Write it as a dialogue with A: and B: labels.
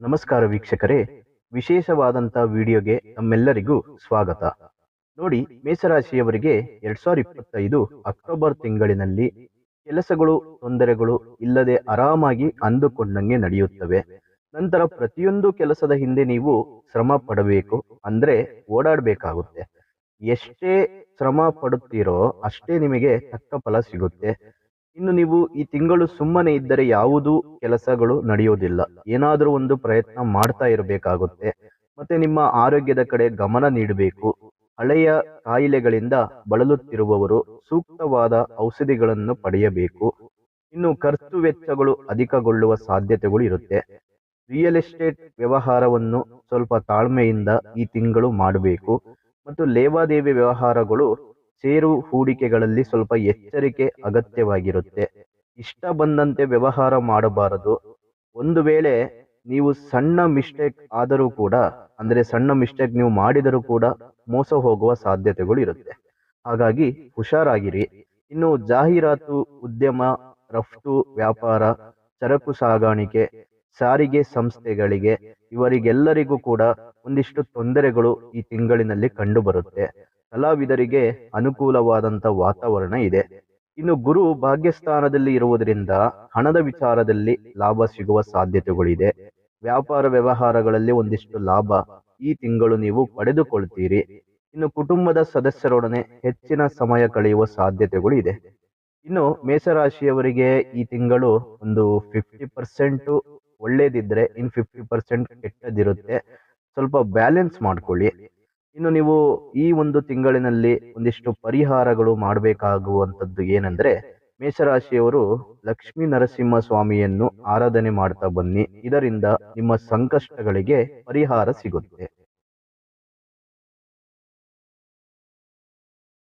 A: ನಮಸ್ಕಾರ ವೀಕ್ಷಕರೇ. ವಿಶೇಷವಾದಂಥ ವಿಡಿಯೋಗೆ ನಮ್ಮೆಲ್ಲರಿಗೂ ಸ್ವಾಗತ. ನೋಡಿ, ಮೇಷರಾಶಿಯವರಿಗೆ ಎರಡ್ ಸಾವಿರದ ಇಪ್ಪತ್ತೈದು ಅಕ್ಟೋಬರ್ ತಿಂಗಳಿನಲ್ಲಿ ಕೆಲಸಗಳು, ತೊಂದರೆಗಳು ಇಲ್ಲದೆ ಆರಾಮಾಗಿ ಅಂದುಕೊಂಡಂಗೆ ನಡೆಯುತ್ತವೆ. ನಂತರ ಪ್ರತಿಯೊಂದು ಕೆಲಸದ ಹಿಂದೆ ನೀವು ಶ್ರಮ ಪಡಬೇಕು ಅಂದ್ರೆ ಓಡಾಡಬೇಕಾಗುತ್ತೆ. ಎಷ್ಟೇ ಶ್ರಮ ಪಡುತ್ತೀರೋ ಅಷ್ಟೇ ನಿಮಗೆ ತಕ್ಕ ಫಲ ಸಿಗುತ್ತೆ. ಇನ್ನು ನೀವು ಈ ತಿಂಗಳು ಸುಮ್ಮನೆ ಇದ್ದರೆ ಯಾವುದೂ ಕೆಲಸಗಳು ನಡೆಯೋದಿಲ್ಲ. ಏನಾದರೂ ಒಂದು ಪ್ರಯತ್ನ ಮಾಡ್ತಾ ಇರಬೇಕಾಗುತ್ತೆ. ಮತ್ತೆ ನಿಮ್ಮ ಆರೋಗ್ಯದ ಕಡೆ ಗಮನ ನೀಡಬೇಕು. ಹಳೆಯ ಕಾಯಿಲೆಗಳಿಂದ ಬಳಲುತ್ತಿರುವವರು ಸೂಕ್ತವಾದ ಔಷಧಿಗಳನ್ನು ಪಡೆಯಬೇಕು. ಇನ್ನು ಖರ್ಚು ವೆಚ್ಚಗಳು ಅಧಿಕಗೊಳ್ಳುವ ಸಾಧ್ಯತೆಗಳು ಇರುತ್ತೆ. ರಿಯಲ್ ಎಸ್ಟೇಟ್ ವ್ಯವಹಾರವನ್ನು ಸ್ವಲ್ಪ ತಾಳ್ಮೆಯಿಂದ ಈ ತಿಂಗಳು ಮಾಡಬೇಕು. ಮತ್ತು ಲೇವಾದೇವಿ ವ್ಯವಹಾರಗಳು ಷೇರು ಹೂಡಿಕೆಗಳಲ್ಲಿ ಸ್ವಲ್ಪ ಎಚ್ಚರಿಕೆ ಅಗತ್ಯವಾಗಿರುತ್ತೆ. ಇಷ್ಟ ಬಂದಂತೆ ವ್ಯವಹಾರ ಮಾಡಬಾರದು. ಒಂದು ವೇಳೆ ನೀವು ಸಣ್ಣ ಮಿಸ್ಟೇಕ್ ಆದರೂ ಕೂಡ, ಅಂದರೆ ಸಣ್ಣ ಮಿಸ್ಟೇಕ್ ನೀವು ಮಾಡಿದರೂ ಕೂಡ ಮೋಸ ಹೋಗುವ ಸಾಧ್ಯತೆಗಳು ಇರುತ್ತೆ. ಹಾಗಾಗಿ ಹುಷಾರಾಗಿರಿ. ಇನ್ನು ಜಾಹೀರಾತು ಉದ್ಯಮ, ರಫ್ತು ವ್ಯಾಪಾರ, ಸರಕು ಸಾಗಾಣಿಕೆ, ಸಾರಿಗೆ ಸಂಸ್ಥೆಗಳಿಗೆ ಇವರಿಗೆಲ್ಲರಿಗೂ ಕೂಡ ಒಂದಿಷ್ಟು ತೊಂದರೆಗಳು ಈ ತಿಂಗಳಿನಲ್ಲಿ ಕಂಡು ಬರುತ್ತೆ ಕಲಾವಿದರಿಗೆ ಅನುಕೂಲವಾದಂತ ವಾತಾವರಣ ಇದೆ. ಇನ್ನು ಗುರು ಭಾಗ್ಯಸ್ಥಾನದಲ್ಲಿ ಇರುವುದರಿಂದ ಹಣದ ವಿಚಾರದಲ್ಲಿ ಲಾಭ ಸಿಗುವ ಸಾಧ್ಯತೆಗಳಿದೆ. ವ್ಯಾಪಾರ ವ್ಯವಹಾರಗಳಲ್ಲಿ ಒಂದಿಷ್ಟು ಲಾಭ ಈ ತಿಂಗಳು ನೀವು ಪಡೆದುಕೊಳ್ತೀರಿ. ಇನ್ನು ಕುಟುಂಬದ ಸದಸ್ಯರೊಡನೆ ಹೆಚ್ಚಿನ ಸಮಯ ಕಳೆಯುವ ಸಾಧ್ಯತೆಗಳು ಇದೆ ಇನ್ನು ಮೇಷರಾಶಿಯವರಿಗೆ ಈ ತಿಂಗಳು ಒಂದು ಫಿಫ್ಟಿ ಪರ್ಸೆಂಟು ಒಳ್ಳೇದಿದ್ರೆ ಇನ್ ಫಿಫ್ಟಿ ಪರ್ಸೆಂಟ್ ಕೆಟ್ಟದಿರುತ್ತೆ. ಸ್ವಲ್ಪ ಬ್ಯಾಲೆನ್ಸ್ ಮಾಡ್ಕೊಳ್ಳಿ. ಇನ್ನು ನೀವು ಈ ಒಂದು ತಿಂಗಳಿನಲ್ಲಿ ಒಂದಿಷ್ಟು ಪರಿಹಾರಗಳು ಮಾಡಬೇಕಾಗುವಂಥದ್ದು ಏನಂದ್ರೆ ಮೇಷರಾಶಿಯವರು ಲಕ್ಷ್ಮೀ ನರಸಿಂಹ ಸ್ವಾಮಿಯನ್ನು ಆರಾಧನೆ ಮಾಡ್ತಾ ಬನ್ನಿ. ಇದರಿಂದ ನಿಮ್ಮ ಸಂಕಷ್ಟಗಳಿಗೆ ಪರಿಹಾರ ಸಿಗುತ್ತೆ.